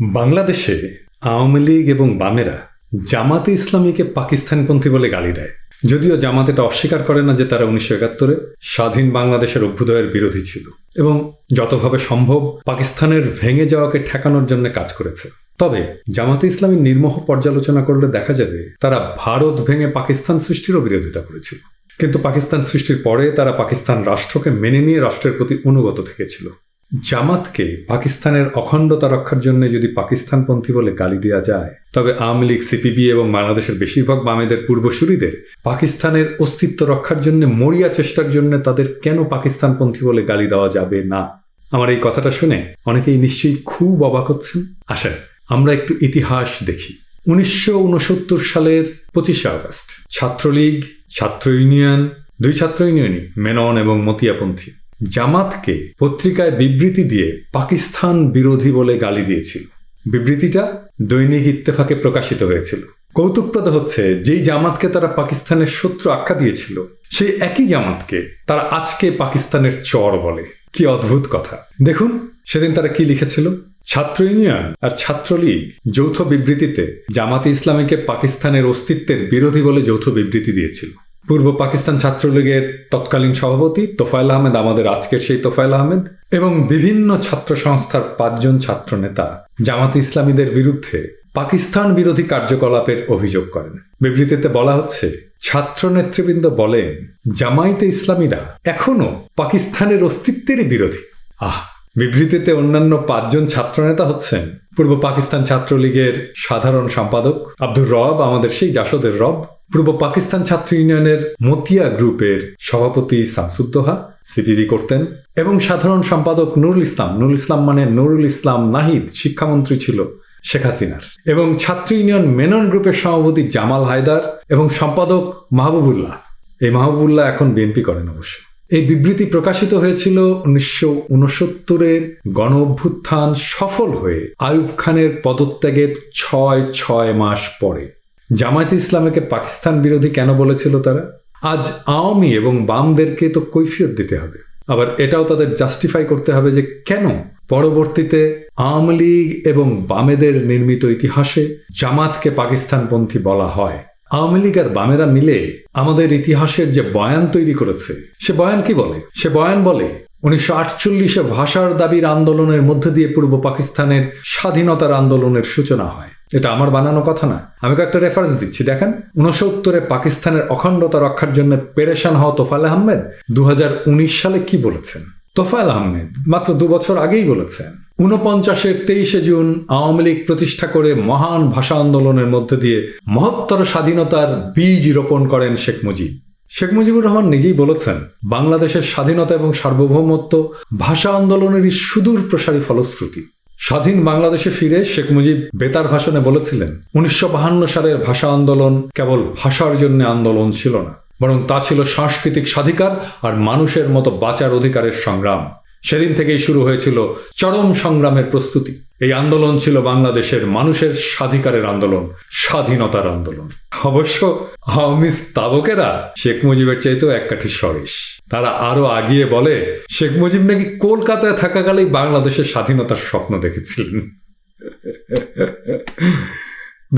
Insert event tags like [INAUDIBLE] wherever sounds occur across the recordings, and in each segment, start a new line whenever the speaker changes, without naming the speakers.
বাংলাদেশে আওয়ামী লীগ এবং বামেরা জামাতে ইসলামীকে পাকিস্তানপন্থী বলে গালি দেয়। যদিও জামাত এটা অস্বীকার করে না যে তারা উনিশশো একাত্তরে স্বাধীন বাংলাদেশের অভ্যুদয়ের বিরোধী ছিল এবং যতভাবে সম্ভব পাকিস্তানের ভেঙে যাওয়াকে ঠেকানোর জন্য কাজ করেছে। তবে জামাতে ইসলামী নির্মোহ পর্যালোচনা করলে দেখা যাবে তারা ভারত ভেঙে পাকিস্তান সৃষ্টিরও বিরোধিতা করেছিল। কিন্তু পাকিস্তান সৃষ্টির পরে তারা পাকিস্তান রাষ্ট্রকে মেনে নিয়ে রাষ্ট্রের প্রতি অনুগত থেকেছিল। জামাতকে পাকিস্তানের অখণ্ডতা রক্ষার জন্য যদি পাকিস্তানপন্থী বলে গালি দেওয়া যায়, তবে আওয়ামী লীগ, সিপিবি এবং বাংলাদেশের বেশিরভাগ বামেদের পূর্বসূরিদের পাকিস্তানের অস্তিত্ব রক্ষার জন্য মরিয়া চেষ্টার জন্য তাদের কেন পাকিস্তানপন্থী বলে গালি দেওয়া যাবে না? আমার এই কথাটা শুনে অনেকেই নিশ্চয়ই খুব অবাক হচ্ছেন। আসেন আমরা একটু ইতিহাস দেখি। উনিশশো উনসত্তর সালের পঁচিশে আগস্ট, ছাত্রলীগ, ছাত্র ইউনিয়ন, দুই ছাত্র ইউনিয়নই, মেনন এবং মতিয়াপন্থী জামাতকে পত্রিকায় বিবৃতি দিয়ে পাকিস্তান বিরোধী বলে গালি দিয়েছিল। বিবৃতিটা দৈনিক ইত্তেফাকে প্রকাশিত হয়েছিল। কৌতুকপ্রদ হচ্ছে, যেই জামাতকে তারা পাকিস্তানের শত্রু আখ্যা দিয়েছিল, সেই একই জামাতকে তারা আজকে পাকিস্তানের চর বলে। কি অদ্ভুত কথা। দেখুন, সেদিন তারা কি লিখেছিল? ছাত্র ইউনিয়ন আর ছাত্রলীগ যৌথ বিবৃতিতে জামাতে ইসলামীকে পাকিস্তানের অস্তিত্বের বিরোধী বলে যৌথ বিবৃতি দিয়েছিল। পূর্ব পাকিস্তান ছাত্রলীগের তৎকালীন সভাপতি তোফায়েল আহমেদ, আমাদের আজকের সেই তোফায়েল আহমেদ এবং বিভিন্ন ছাত্র সংস্থার পাঁচজন ছাত্র নেতা জামাতে ইসলামীদের বিরুদ্ধে পাকিস্তান বিরোধী কার্যকলাপের অভিযোগ করেন। বিবৃতিতে বলা হচ্ছে, ছাত্র নেতৃবৃন্দ বলেন জামাইতে ইসলামীরা এখনও পাকিস্তানের অস্তিত্বেরই বিরোধী। আহ, বিবৃতিতে অন্যান্য পাঁচজন ছাত্রনেতা হচ্ছেন পূর্ব পাকিস্তান ছাত্রলীগের সাধারণ সম্পাদক আব্দুর রব, আমাদের সেই জাসদের রব পূর্ব পাকিস্তান ছাত্র ইউনিয়নের মতিয়া গ্রুপের সভাপতি শামসুদ্দোহা সিপিবি করতেন, এবং সাধারণ সম্পাদক নুরুল ইসলাম। নুরুল ইসলাম মানে নুরুল ইসলাম নাহিদ, শিক্ষামন্ত্রী ছিল শেখ হাসিনার। এবং ছাত্র ইউনিয়ন মেনন গ্রুপের সভাপতি জামাল হায়দার এবং সম্পাদক মাহবুবুল্লাহ। এই মাহবুবুল্লাহ এখন বিএনপি করেন অবশ্য। এই বিবৃতি প্রকাশিত হয়েছিল উনিশশো উনসত্তরের গণ অভ্যুত্থান সফল হয়ে আয়ুব খানের পদত্যাগের ছয় ছয় মাস পরে। জামায়াতে ইসলামীকে পাকিস্তান বিরোধী কেন বলেছিল তারা? আজ আওয়ামী এবং বামদেরকে তো কৈফিয়ত দিতে হবে। আবার এটাও তাদের জাস্টিফাই করতে হবে যে কেন পরবর্তীতে আওয়ামী লীগ এবং বামেদের নির্মিত ইতিহাসে জামাতকে পাকিস্তানপন্থী বলা হয়। আওয়ামী লীগ আর বামেরা মিলে আমাদের ইতিহাসের যে বয়ান তৈরি করেছে, সে বয়ান কি বলে? সে বয়ান বলে, উনিশশো আটচল্লিশে ভাষার দাবির আন্দোলনের মধ্যে দিয়ে পূর্ব পাকিস্তানের স্বাধীনতার আন্দোলনের সূচনা হয়। এটা আমার বানানো কথা না। আমি কয়েকটা রেফারেন্স দিচ্ছি, দেখেন। উনসত্তরে পাকিস্তানের অখণ্ডতা রক্ষার জন্য পেরেশান হওয়া তোফাল আহমেদ দু হাজার উনিশ সালে কি বলেছেন? তোফায়েল আহমেদ মাত্র দু বছর আগেই বলেছেন ঊনপঞ্চাশের তেইশে জুন আওয়ামী লীগ প্রতিষ্ঠা করে মহান ভাষা আন্দোলনের মধ্যে দিয়ে মহত্তর স্বাধীনতার বীজ রোপণ করেন শেখ মুজিব। শেখ মুজিবুর রহমান নিজেই বলেছেন, বাংলাদেশের স্বাধীনতা এবং সার্বভৌমত্ব ভাষা আন্দোলনেরই সুদূর প্রসারী ফলশ্রুতি। স্বাধীন বাংলাদেশে ফিরে শেখ মুজিব বেতার ভাষণে বলেছিলেন, উনিশশো সালের ভাষা আন্দোলন কেবল ভাষার জন্য আন্দোলন ছিল না, বরং তা ছিল সাংস্কৃতিক স্বাধিকার আর মানুষের মতো বাঁচার অধিকারের সংগ্রাম। সেদিন থেকেই শুরু হয়েছিল চরম সংগ্রামের প্রস্তুতি। এই আন্দোলন ছিল বাংলাদেশের মানুষের স্বাধিকারের আন্দোলন, স্বাধীনতার আন্দোলন। অবশ্য, আওয়ামী স্তাবকেরা শেখ মুজিবের চাইতেও এক কাঠি সরেশ। তারা আরও আগিয়ে বলে, শেখ মুজিব নাকি কলকাতায় থাকাকালেই বাংলাদেশের স্বাধীনতার স্বপ্ন দেখেছিলেন?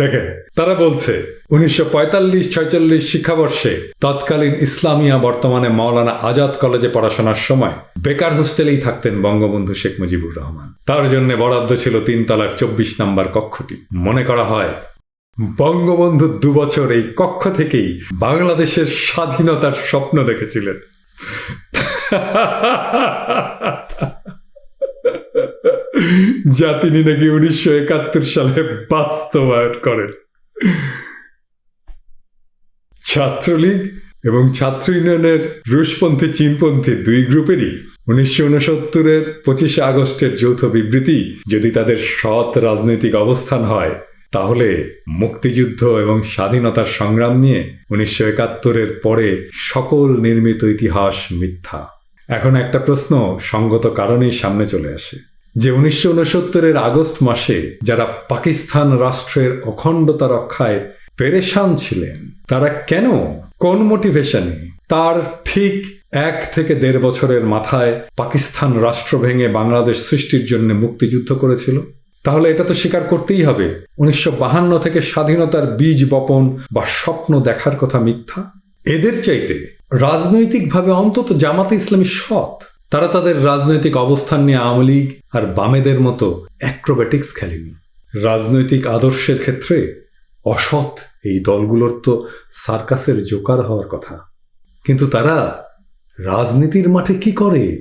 দেখেন, তারা বলছে, উনিশশো পঁয়তাল্লিশ, ছয়চল্লিশ শিক্ষাবর্ষে তৎকালীন ইসলামিয়া বর্তমানে মাওলানা আজাদ কলেজে পড়াশোনার সময় বেকার হোস্টেলেই থাকতেন বঙ্গবন্ধু শেখ মুজিবুর রহমান। তার জন্য বরাদ্দ ছিল তিনতলার চব্বিশ নম্বর কক্ষটি। মনে করা হয়, বঙ্গবন্ধু দুবছর এই কক্ষ থেকেই বাংলাদেশের স্বাধীনতার স্বপ্ন দেখেছিলেন। [LAUGHS] যা তিনি নাকি উনিশশো একাত্তর সালে বাস্তবায়ন করেন। ছাত্রলীগ এবং ছাত্র ইউনিয়নের রুশপন্থী, চীনপন্থী দুই গ্রুপেরই উনিশশো উনসত্তরের পঁচিশে আগস্টের যৌথ বিবৃতি যদি তাদের সৎ রাজনৈতিক অবস্থান হয় তাহলে মুক্তিযুদ্ধ এবং স্বাধীনতার সংগ্রাম নিয়ে উনিশশো একাত্তরের পরে সকল নির্মিত ইতিহাস মিথ্যা। এখন একটা প্রশ্ন সঙ্গত কারণেই সামনে চলে আসে। যে উনিশশো উনসত্তরের আগস্ট মাসে যারা পাকিস্তান রাষ্ট্রের অখণ্ডতা রক্ষায় পেরেশান ছিলেন, তারা কেন, কোন মোটিভেশনে তার ঠিক এক থেকে দেড় বছরের মাথায় পাকিস্তান রাষ্ট্র ভেঙে বাংলাদেশ সৃষ্টির জন্য মুক্তিযুদ্ধ করেছিল? তাহলে এটা তো স্বীকার করতেই হবে। উনিশশো থেকে স্বাধীনতার বীজ বপন বা স্বপ্ন দেখার কথা মিথ্যা? এদের চাইতে রাজনৈতিকভাবে অন্তত জামাতে ইসলামী সৎ। তারা তাদের রাজনৈতিক অবস্থান নিয়ে আওয়ামী লীগ আর বামেদের মতো অ্যাক্রোব্যাটিক্স খেলেনি। রাজনৈতিক আদর্শের ক্ষেত্রে অসৎ এই দলগুলোর তো সার্কাসের জোকার হওয়ার কথা। কিন্তু তারা রাজনীতির মাঠে কি করে?